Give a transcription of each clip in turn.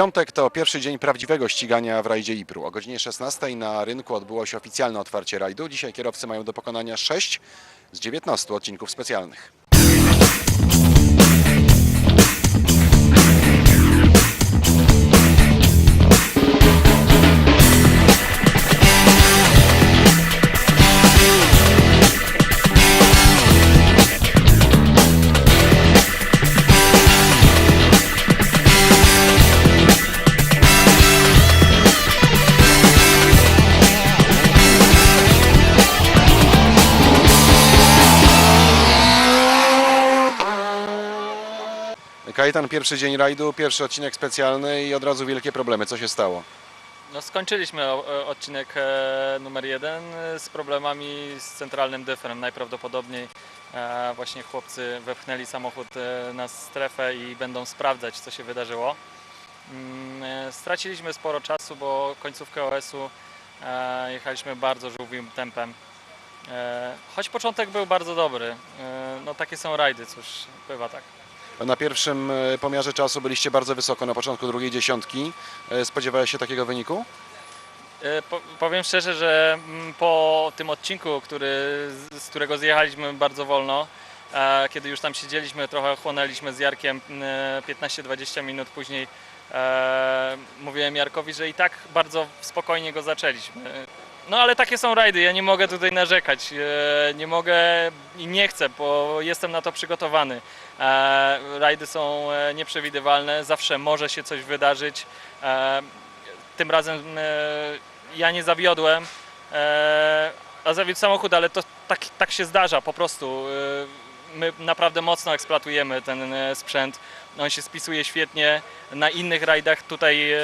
Piątek to pierwszy dzień prawdziwego ścigania w rajdzie IPRU. O godzinie 16 na rynku odbyło się oficjalne otwarcie rajdu. Dzisiaj kierowcy mają do pokonania 6 z 19 odcinków specjalnych. Kajetan, pierwszy dzień rajdu, pierwszy odcinek specjalny i od razu wielkie problemy. Co się stało? No, skończyliśmy o- odcinek e, numer jeden e, z problemami z centralnym dyfrem. Najprawdopodobniej e, właśnie chłopcy wepchnęli samochód e, na strefę i będą sprawdzać, co się wydarzyło. Mm, e, Straciliśmy sporo czasu, bo końcówkę OS-u e, jechaliśmy bardzo żółwim tempem. E, Choć początek był bardzo dobry. E, No takie są rajdy, cóż, bywa tak. Na pierwszym e, pomiarze czasu byliście bardzo wysoko, na początku drugiej dziesiątki. E, Spodziewałeś się takiego wyniku? E, Po, powiem szczerze, że mm, po tym odcinku, który, z- którego zjechaliśmy bardzo wolno, kiedy już tam siedzieliśmy, trochę chłonęliśmy z Jarkiem mm, 15-20 minut później, mówiłem Jarkowi, że i tak bardzo spokojnie go zaczęliśmy. No ale takie są rajdy, ja nie mogę tutaj narzekać, e, nie mogę i nie chcę, bo jestem na to przygotowany. E, Rajdy są e, nieprzewidywalne, zawsze może się coś wydarzyć. Tym razem ja nie zawiodłem, a zawiódł samochód, ale to tak, tak się zdarza po prostu. My naprawdę mocno eksploatujemy ten e, sprzęt. On się spisuje świetnie. Na innych rajdach tutaj e,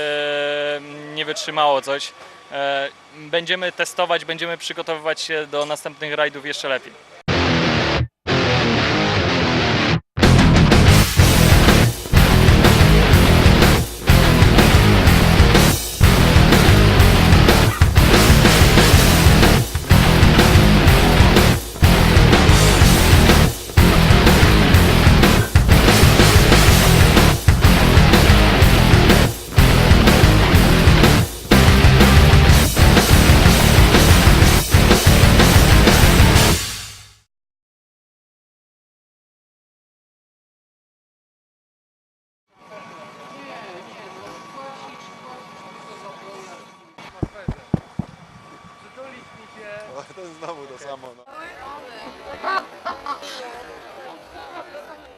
nie wytrzymało coś. E, Będziemy testować, będziemy przygotowywać się do następnych rajdów jeszcze lepiej. ten znowu to samo. No.